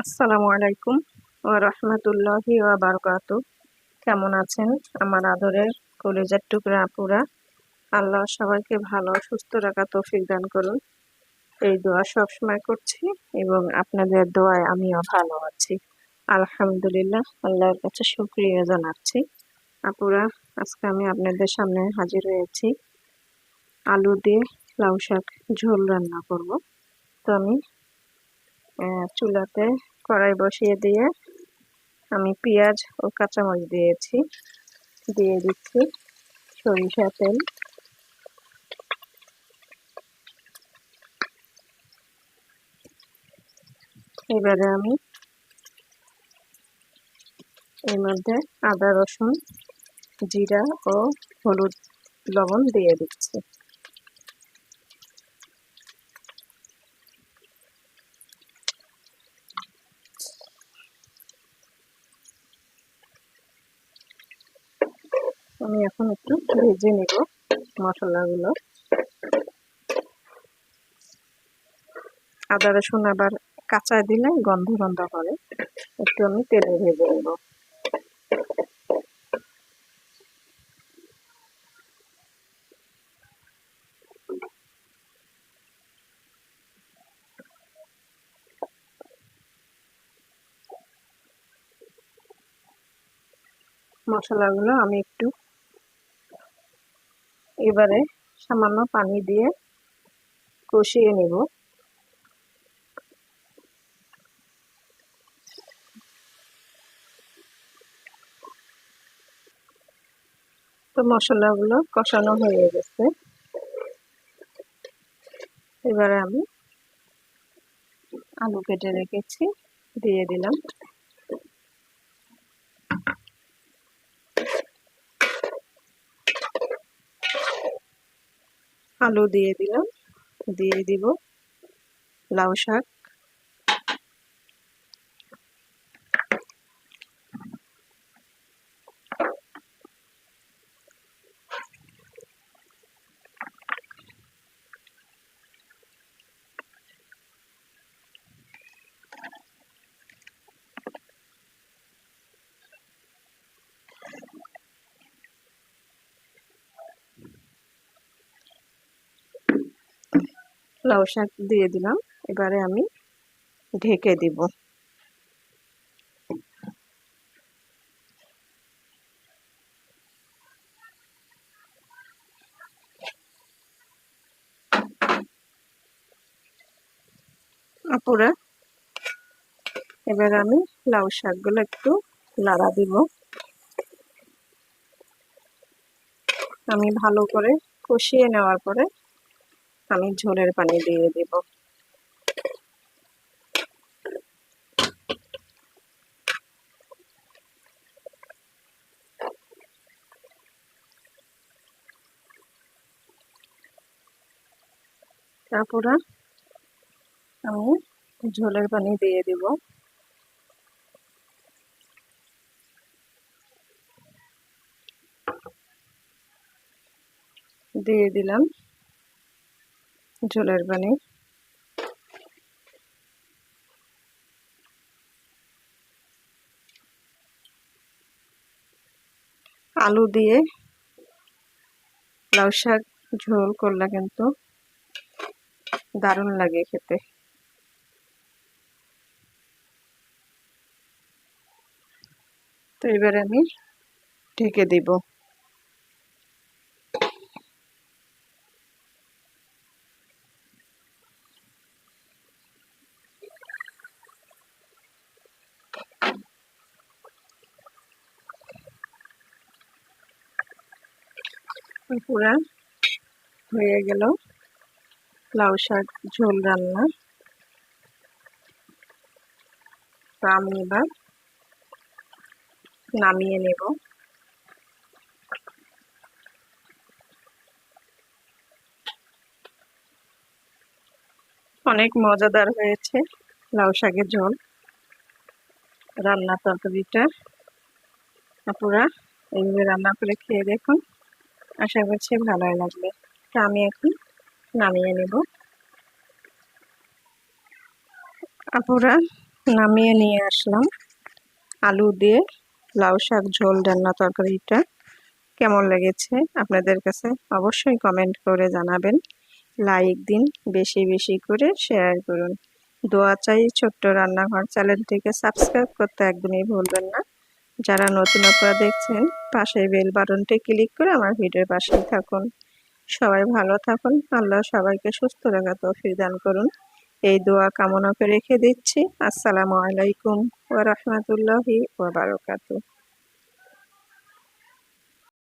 আসসালামু আলাইকুম ও রহমতুল্লাহি ওয়া বারকাতু কেমন আছেন? আমার আদরের কলেজার টুকরা আপুরা, আল্লাহ সবাইকে ভালো সুস্থ রাখা তৌফিক দান করুন। এই দোয়া সবসময় করছি এবং আপনাদের দোয়ায় আমিও ভালো আছি। আলহামদুলিল্লাহ, আল্লাহর কাছে শুক্রিয়া জানাচ্ছি। আপুরা, আজকে আমি আপনাদের সামনে হাজির হয়েছি। আলু দিয়ে লাউ শাক ঝোল রান্না করব। তো আমি চুলাতে কড়াই বসিয়ে দিয়ে আমি পেঁয়াজ ও কাঁচামরিচ দিয়েছি। দিয়ে দিচ্ছি সরিষা তেল। এবারে আমি এর মধ্যে আদা রসুন, জিরা ও হলুদ লবণ দিয়ে দিচ্ছি। আমি এখন একটু ভেজে নেব মশলাগুলো। আদা, রসুন আবার কাঁচা দিলে গন্ধ গন্ধ করে একটু আমি তেলে ভেজে নেব। মশলাগুলো আমি একটু এবারে সামান্য পানি দিয়ে কষিয়ে নেব। তো মশলাগুলো কষানো হয়ে গেছে। এবারে আমি আলু কেটে রেখেছি, দিয়ে দিলাম। আলু দিয়ে দিলাম দিয়ে দিব লাউ শাক। লাউ শাক দিয়ে দিলাম। এবারে আমি ঢেকে দিব। আপুরা, এবার আমি লাউ শাকগুলো একটু লাড়া দিব। আমি ভালো করে কষিয়ে নেওয়ার পরে আমি ঝোলের পানি দিয়ে দেব। তারপরে আমি ঝোলের পানি দিয়ে দিব। দিয়ে দিলাম। ঝোলের পানি। আলু দিয়ে লাউ শাক, ঝোল করলে কিন্তু দারুণ লাগে খেতে। তো এবারে আমি ঢেকে দিব। পুরা হয়ে গেল। লাউ শাক, ঝোল, রান্না। তো আমি এবার নামিয়ে নেব। অনেক মজাদার হয়েছে লাউ শাকের ঝোল। রান্না তরকারিটা। আপুরা, এইভাবে রান্না করে খেয়ে দেখুন। আশা করছি ভালোই লাগবে। তা আমি এখন নামিয়ে নেব। আপুরা, নামিয়ে নিয়ে আসলাম। আলু দিয়ে লাউ শাক, ঝোল ডান্না তরকারিটা কেমন লেগেছে আপনাদের কাছে অবশ্যই কমেন্ট করে জানাবেন। লাইক দিন বেশি বেশি করে শেয়ার করুন। দোয়া চাই ছোট্ট রান্নাঘর চ্যানেলটিকে সাবস্ক্রাইব করতে একদমই ভুলবেন না। যারা নতুন আপনারা দেখছেন পাশে বেল বাটনটি ক্লিক করে আমার ভিডিওর পাশেই থাকুন। সবাই ভালো থাকুন, আল্লাহ সবাইকে সুস্থ রাখা তৌফিক দান করুন। এই দোয়া কামনা করে রেখে দিচ্ছি। আসসালামু আলাইকুম ওয়া বারাকাতুহু।